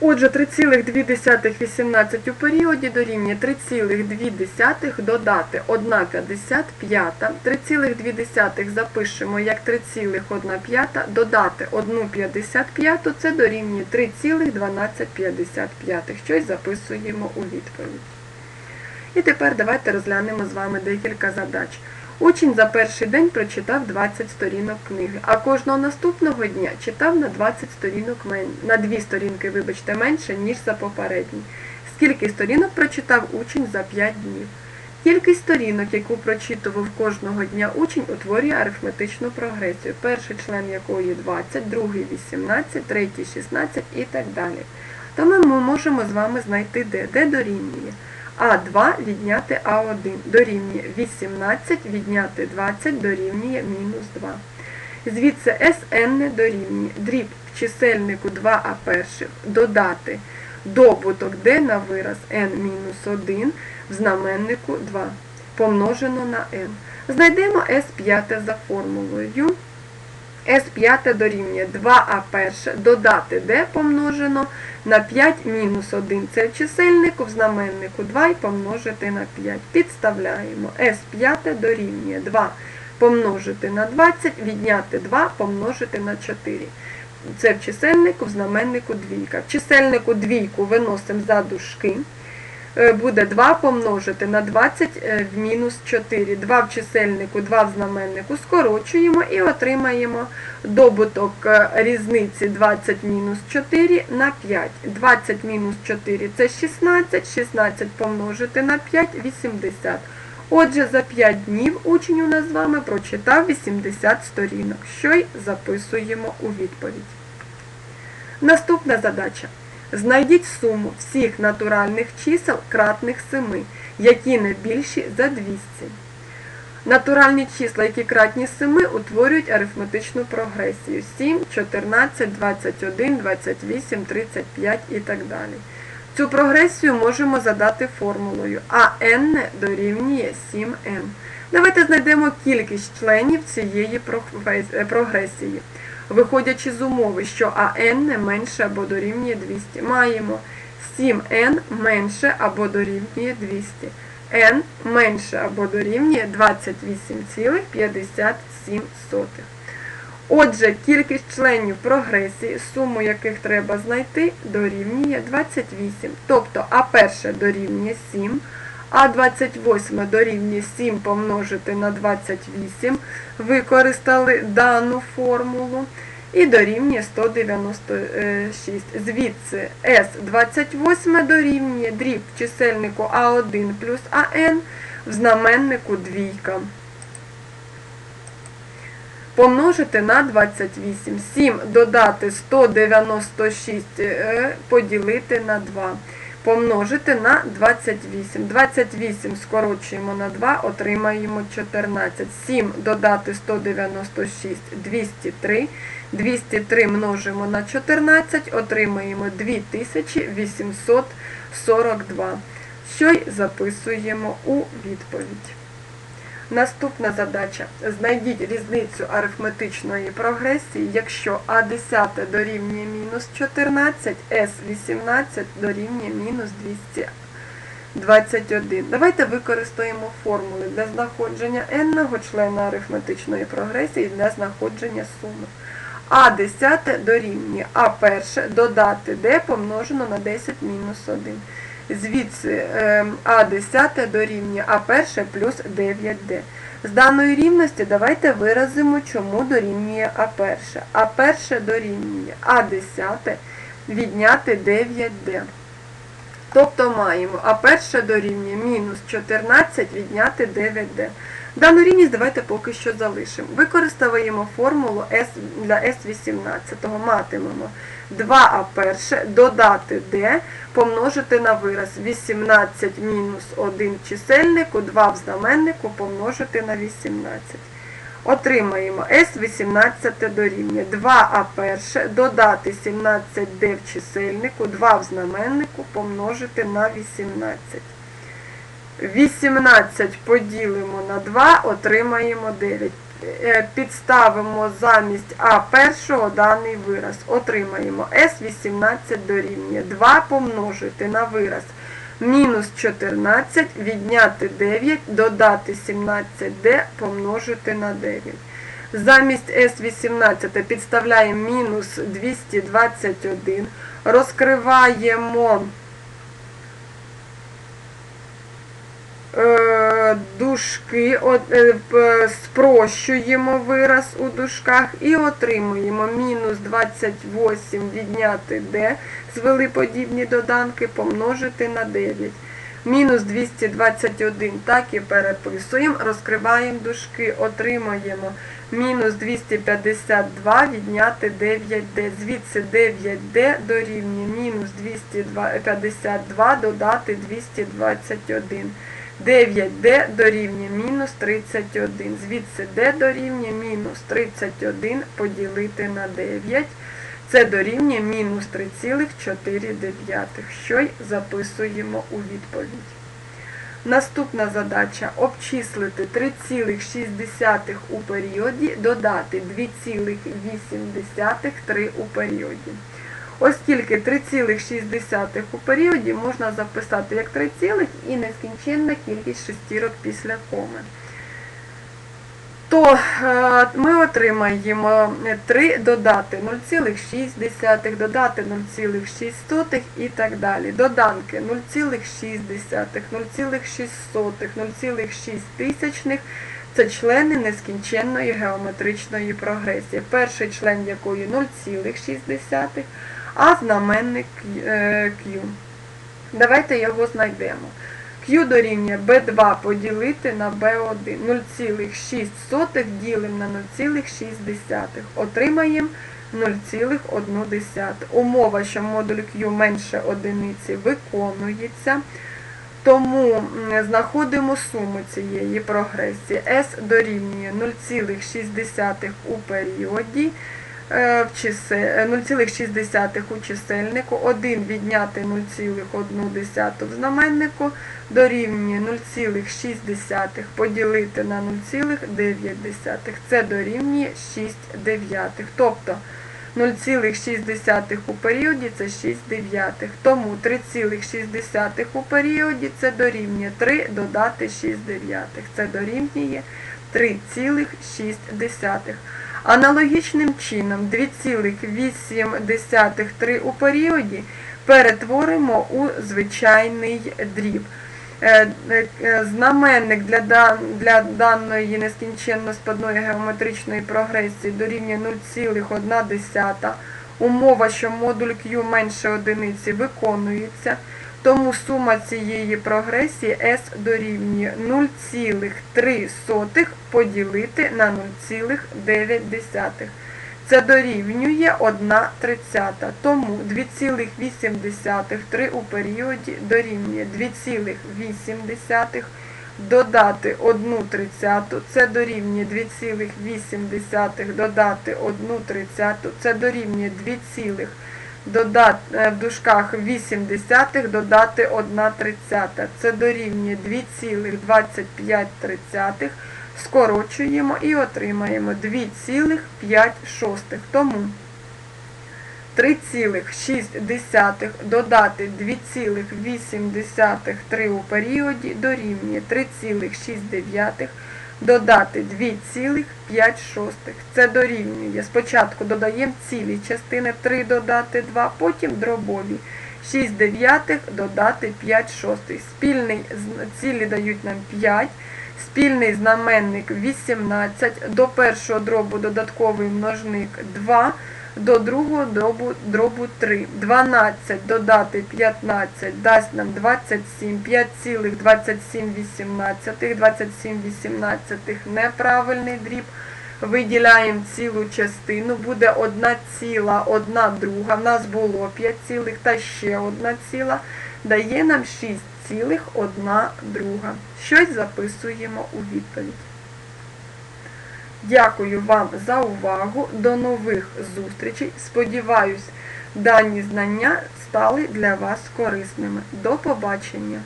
Отже, 3,2 у періоді дорівнює 3,2 додати 1,55. 3,2 запишемо як 3,1 додати 1,55, це дорівнює 3,1255. Щось записуємо у відповідь. І тепер давайте розглянемо з вами декілька задач. Учень за перший день прочитав 20 сторінок книги, а кожного наступного дня читав на 20 сторінок мен... на 2 сторінки, вибачте, менше, ніж за попередній. Скільки сторінок прочитав учень за 5 днів? Кількість сторінок, яку прочитував кожного дня учень, утворює арифметичну прогресію, перший член якої 20, другий 18, третій 16 і так далі. Тому ми можемо з вами знайти де, де дорівнює. А2 відняти А1 дорівнює 18, відняти 20 дорівнює мінус 2. Звідси Sn дорівнює дріб в чисельнику 2а перших додати добуток d на вираз n-1 в знаменнику 2 помножено на n. Знайдемо S5 за формулою. S5 дорівнює 2а перше додати d помножено на 5 мінус 1 це в чисельнику, в знаменнику 2 і помножити на 5. Підставляємо S5 дорівнює 2 помножити на 20, відняти 2 помножити на 4. Це в чисельнику, в знаменнику двійка. В чисельнику двійку виносимо за дужки. Е, Буде 2 помножити на 20 е, в мінус 4. 2 в чисельнику, 2 в знаменнику скорочуємо і отримаємо добуток е, різниці 20 мінус 4 на 5. 20 мінус 4 це 16, 16 помножити на 5 – 80. Отже, за 5 днів учень у нас з вами прочитав 80 сторінок, що й записуємо у відповідь. Наступна задача. Знайдіть суму всіх натуральних чисел кратних 7, які не більші за 200. Натуральні числа, які кратні 7, утворюють арифметичну прогресію 7, 14, 21, 28, 35 і так далі. Цю прогресію можемо задати формулою а n дорівнює 7m. Давайте знайдемо кількість членів цієї прогресії. Виходячи з умови, що АН не менше або дорівнює 200, маємо 7n менше або дорівнює 200. n менше або дорівнює 28,57. Отже, кількість членів прогресії, суму яких треба знайти, дорівнює 28. Тобто А1 дорівнює 7, А28 дорівнює 7 помножити на 28, використали дану формулу, і дорівнює 196. Звідси С28 дорівнює дріб чисельнику А1 плюс АН в знаменнику двійка помножити на 28. 7 додати 196 е, поділити на 2. Помножити на 28. 28 скорочуємо на 2, отримаємо 14. 7 додати 196 203. 203 множимо на 14, отримаємо 2842. Що й записуємо у відповідь. Наступна задача. Знайдіть різницю арифметичної прогресії, якщо А10 дорівнює мінус 14, С18 дорівнює мінус 221. Давайте використаємо формули для знаходження n-го члена арифметичної прогресії для знаходження суми. А10 дорівнює А1 додати d помножено на 10 мінус 1. Звідси ем, А10 дорівнює А1 плюс 9D. З даної рівності давайте виразимо, чому дорівнює А1. А1 дорівнює А10 відняти 9D. Тобто маємо А1 дорівнює мінус 14 відняти 9D. Дану рівність давайте поки що залишимо. Використовуємо формулу S для S18. Матимемо 2А1 додати D помножити на вираз 18 мінус 1 в чисельнику, 2 в знаменнику помножити на 18. Отримаємо S18 дорівнює 2А1 додати 17D в чисельнику, 2 в знаменнику помножити на 18. 18 поділимо на 2, отримаємо 9. е, підставимо замість А першого даний вираз. Отримаємо С18 дорівнює 2 помножити на вираз мінус 14, відняти 9, додати 17D, помножити на 9. Замість С18 підставляємо мінус 221, розкриваємо дужки, е, спрощуємо вираз у дужках і отримуємо мінус 28 відняти d, звели подібні доданки, помножити на 9. Мінус 221 так і переписуємо, розкриваємо дужки, отримуємо мінус 252 відняти 9d. Звідси 9d дорівнює мінус 252 додати 221. 9d дорівнює мінус 31. Звідси d дорівнює мінус 31 поділити на 9. Це дорівнює мінус 3,4, що й записуємо у відповідь. Наступна задача обчислити 3,6 у періоді, додати 2,8 3 у періоді. Оскільки 3,6 у періоді можна записати як 3, цілих і нескінченна кількість шестірок після коми. То е, ми отримаємо 3 додати 0,6, додати 0,6 і так далі. Доданки 0,6, 0,6, 0,6 тисячних це члени нескінченної геометричної прогресії. Перший член якої 0,6, а знаменник е, Q. Давайте його знайдемо. Q дорівнює B2 поділити на B1. 0,6 ділимо на 0,6. Отримаємо 0,1. Умова, що модуль Q менше одиниці виконується. Тому знаходимо суму цієї прогресії. S дорівнює 0,6 у періоді, е, е, 0,6 у чисельнику, 1 відняти 0,1 в знаменнику, дорівнює 0,6 поділити на 0,9. Це дорівнює 6 дев'ятих. Тобто 0,6 у періоді це 6 дев'ятих. Тому 3,6 у періоді це дорівнює 3 додати 6 дев'ятих. Це дорівнює 3,6. Аналогічним чином 2,8 3 у періоді перетворимо у звичайний дріб. Е, е, е, Знаменник для, даної нескінченно складної геометричної прогресії дорівнює 0,1. Умова, що модуль Q менше одиниці виконується, тому сума цієї прогресії S дорівнює 0,3 поділити на 0,9. Це дорівнює 1 тридцята. Тому 2,8 3 у періоді дорівнює 2,8 додати 1 тридцяту. Це дорівнює 2,8 додати 1 тридцяту. Це дорівнює 2, цілих додати, е, в дужках 8 десятих додати 1 тридцята. Це дорівнює 2,25. Скорочуємо і отримаємо 2,5. Тому 3,6 додати 2,8 3 у періоді дорівнює 3,6 додати 2,5. Це дорівнює. Спочатку додаємо цілі частини 3 додати 2, потім дробові. 6 дев'ятих додати 5 шостих. Спільний цілі дають нам 5. Спільний знаменник 18, до першого дробу додатковий множник 2, до другого дробу, дробу 3. 12 додати 15 дасть нам 27, 5,27 18, 27 18 неправильний дріб. Виділяємо цілу частину, буде 1 ціла, 1 друга. В нас було 5 цілих та ще 1 ціла. Дає нам 6 цілих 1 друга. Щось записуємо у відповідь. Дякую вам за увагу. До нових зустрічей. Сподіваюсь, дані знання стали для вас корисними. До побачення!